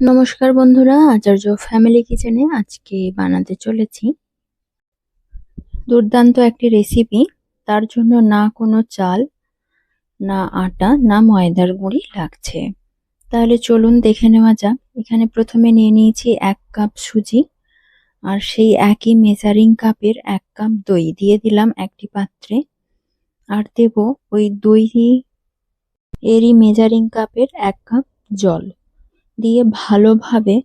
নমস্কার বন্ধুরা, আচার্য ফ্যামিলি কিচেনে আজকে বানাতে চলেছি দুর্দান্ত একটি রেসিপি তার জন্য না কোনো চাল, না আটা, না ময়দার গুঁড়ি লাগছে। তাহলে চলুন দেখে নেওয়া যাক। এখানে প্রথমে নিয়ে নিয়েছি এক কাপ সুজি আর সেই একই মেজারিং কাপের এক কাপ দই। দিয়ে দিলাম একটি পাত্রে আর দেব ওই দই এরই মেজারিং কাপের এক কাপ জল। দিয়ে ভালোভাবে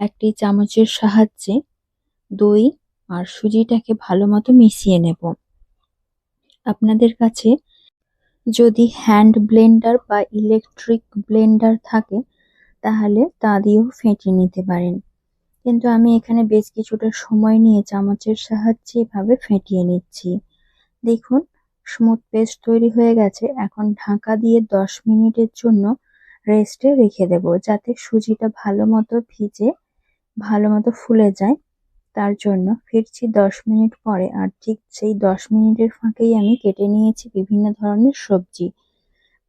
একটি চামচের সাহায্যে দই আর সুজিটাকে ভালো মতো মিশিয়ে নেব। আপনাদের কাছে যদি হ্যান্ড ব্লেন্ডার বা ইলেকট্রিক ব্লেন্ডার থাকে, তাহলে তা দিয়েও ফেটিয়ে নিতে পারেন। কিন্তু আমি এখানে বেশ কিছুটা সময় নিয়ে চামচের সাহায্যে এভাবে ফেটিয়ে নিচ্ছি। দেখুন স্মুথ পেস্ট তৈরি হয়ে গেছে। এখন ঢাকা দিয়ে দশ মিনিটের জন্য রেস্টে রেখে দেব যাতে সুজিটা ভালো মতো ভিজে, ভালো মতো ফুলে যায়। তার জন্য ফিরছি দশ মিনিট পরে আর ঠিক সেই দশ মিনিটের ফাঁকেই আমি কেটে নিয়েছি বিভিন্ন ধরনের সবজি।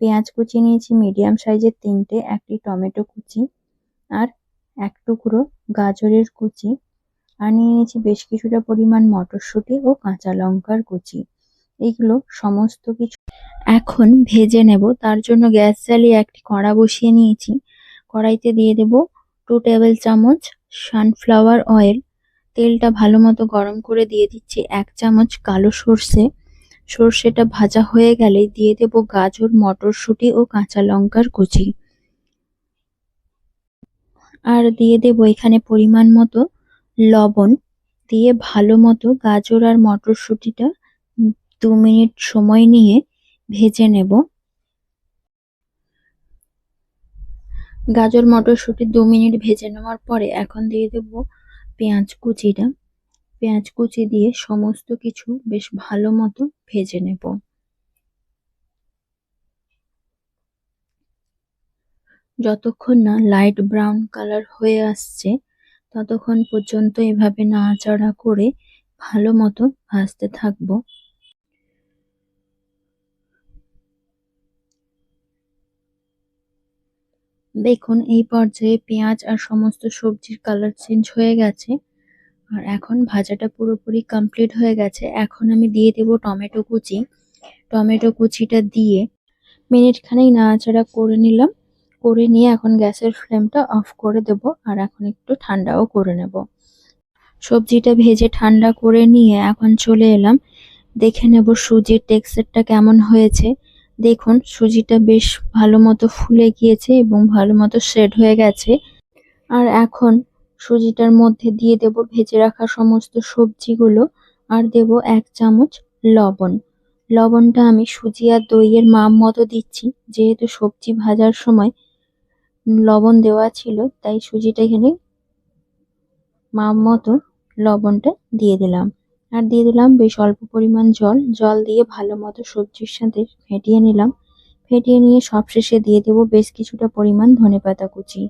পেঁয়াজ কুচি নিয়েছি মিডিয়াম সাইজের তিনটে, একটি টমেটো কুচি আর এক টুকরো গাজরের কুচি। আর নিয়ে নিয়েছি বেশ কিছুটা পরিমাণ মটরশুঁটি ও কাঁচা লঙ্কার কুচি। এগুলো সমস্ত কিছু। এখন ভেজে নেব, তার জন্য গ্যাস জ্বালিয়ে একটি কড়া বসিয়ে নিয়েছি। কড়াইতে দিয়ে দেব টু টেবিল চামচ সানফ্লাওয়ার অয়েল তেলটা ভালো মতো গরম করে দিয়ে দিচ্ছি এক চামচ কালো সর্ষে। সর্ষেটা ভাজা হয়ে গেলে দিয়ে দেব গাজর, মটরশুঁটি ও কাঁচা লঙ্কার কুচি। আর দিয়ে দেব এখানে পরিমাণ মতো লবণ। দিয়ে ভালো মতো গাজর আর মটরশুঁটিটা দু মিনিট সময় নিয়ে ভেজে নেব। গাজর মটরশুঁটি দু মিনিট ভেজে নেওয়ার পরে এখন দিয়ে দেব পেঁয়াজ কুচিটা। পেঁয়াজ কুচি দিয়ে সমস্ত কিছু বেশ ভালো মতো ভেজে নেব। যতক্ষণ না লাইট ব্রাউন কালার হয়ে আসছে, ততক্ষণ পর্যন্ত এভাবে নাড়াচাড়া করে ভালো মতো ভাজতে থাকব। দেখুন, এই পর্যায়ে পেঁয়াজ আর সমস্ত সবজির কালার চেঞ্জ হয়ে গেছে। আর এখন ভাজাটা পুরোপুরি কমপ্লিট হয়ে গেছে। এখন আমি দিয়ে দেব টমেটো কুচি। টমেটো কুচিটা দিয়ে মিনিট খানেক নাড়াচাড়া করে নিলাম। করে নিয়ে এখন গ্যাসের ফ্লেমটা অফ করে দেব আর এখন একটু ঠান্ডাও করে নেব। সবজিটা ভেজে ঠান্ডা করে নিয়ে এখন চলে এলাম। দেখে নেব সুজির টেক্সচারটা কেমন হয়েছে। দেখুন, সুজিটা বেশ ভালো মতো ফুলে গিয়েছে এবং ভালো মতো সেট হয়ে গেছে। আর এখন সুজিটার মধ্যে দিয়ে দেব ভেজে রাখা সমস্ত সবজিগুলো আর দেব এক চামচ লবণ। লবণটা আমি সুজি আর দইয়ের মাপ মতো দিচ্ছি, যেহেতু সবজি ভাজার সময় লবণ দেওয়া ছিল, তাই সুজিটা এখানে মাপ মতো লবণটা দিয়ে দিলাম। আর দিয়ে দিলাম বেশ অল্প পরিমাণ জল। জল দিয়ে ভালো মতো সবজির সাথে ফেটিয়ে নিলাম। ফেটিয়ে নিয়ে সবশেষে দিয়ে দেবো বেশ কিছুটা পরিমাণ ধনেপাতা কুচি।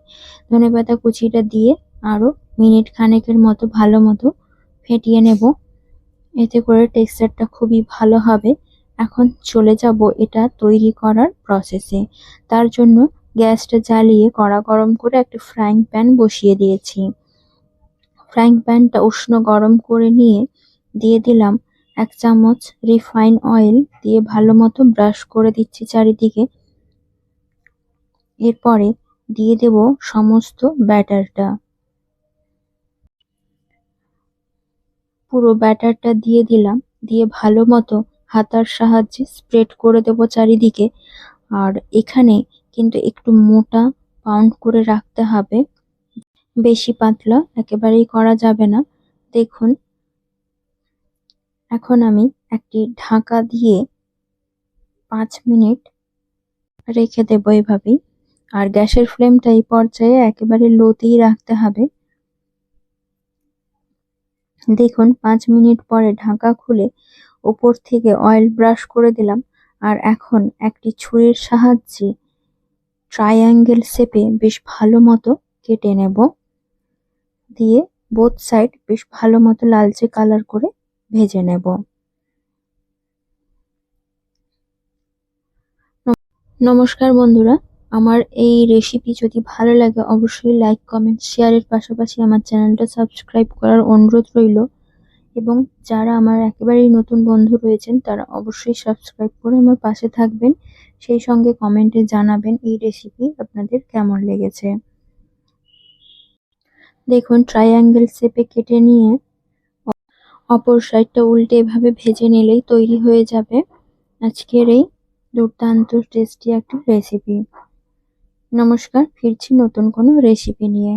ধনেপাতা কুচিটা দিয়ে আরও মিনিট খানেকের মতো ভালো মতো ফেটিয়ে নেব। এতে করে টেক্সচারটা খুবই ভালো হবে। এখন চলে যাব এটা তৈরি করার প্রসেসে তার জন্য গ্যাসটা জ্বালিয়ে কড়া গরম করে একটা ফ্রাইং প্যান বসিয়ে দিয়েছি। ফ্রাইং প্যানটা উষ্ণ গরম করে নিয়ে দিয়ে দিলাম এক চামচ রিফাইন অয়েল দিয়ে ভালো মতো ব্রাশ করে দিচ্ছি চারিদিকে। এরপরে দিয়ে দেব সমস্ত ব্যাটারটা। পুরো ব্যাটারটা দিয়ে দিলাম, দিয়ে ভালো মতো হাতার সাহায্যে স্প্রেড করে দেব চারিদিকে। আর এখানে কিন্তু একটু মোটা পাউন্ড করে রাখতে হবে। বেশি পাতলা একেবারেই করা যাবে না। দেখুন এখন আমি একটি ঢাকা দিয়ে পাঁচ মিনিট রেখে দেব এভাবেই। আর গ্যাসের ফ্লেমটা এই পর্যায়ে একেবারে লোতেই রাখতে হবে। দেখুন, পাঁচ মিনিট পরে ঢাকা খুলে ওপর থেকে অয়েল ব্রাশ করে দিলাম। আর এখন একটি ছুরির সাহায্যে ট্রায়াঙ্গেল শেপে বেশ ভালো মতো কেটে নেব। দিয়ে বোথ সাইড বেশ ভালো মতো লালচে কালার করে ভেজে নেব। নমস্কার বন্ধুরা, আমার এই রেসিপি যদি ভালো লাগে, অবশ্যই লাইক কমেন্ট শেয়ারের পাশাপাশি আমার চ্যানেলটা সাবস্ক্রাইব করার অনুরোধ রইল। এবং যারা আমার একেবারেই নতুন বন্ধু রয়েছেন, তারা অবশ্যই সাবস্ক্রাইব করে আমার পাশে থাকবেন। সেই সঙ্গে কমেন্টে জানাবেন এই রেসিপি আপনাদের কেমন লেগেছে। দেখুন ট্রায়াঙ্গেল শেপে কেটে নিয়ে অপর সাইডটা উল্টে এভাবে ভেজে নিলেই তৈরি হয়ে যাবে আজকের এই দুর্দান্ত টেস্টি একটা রেসিপি নমস্কার, ফিরছি নতুন কোনো রেসিপি নিয়ে।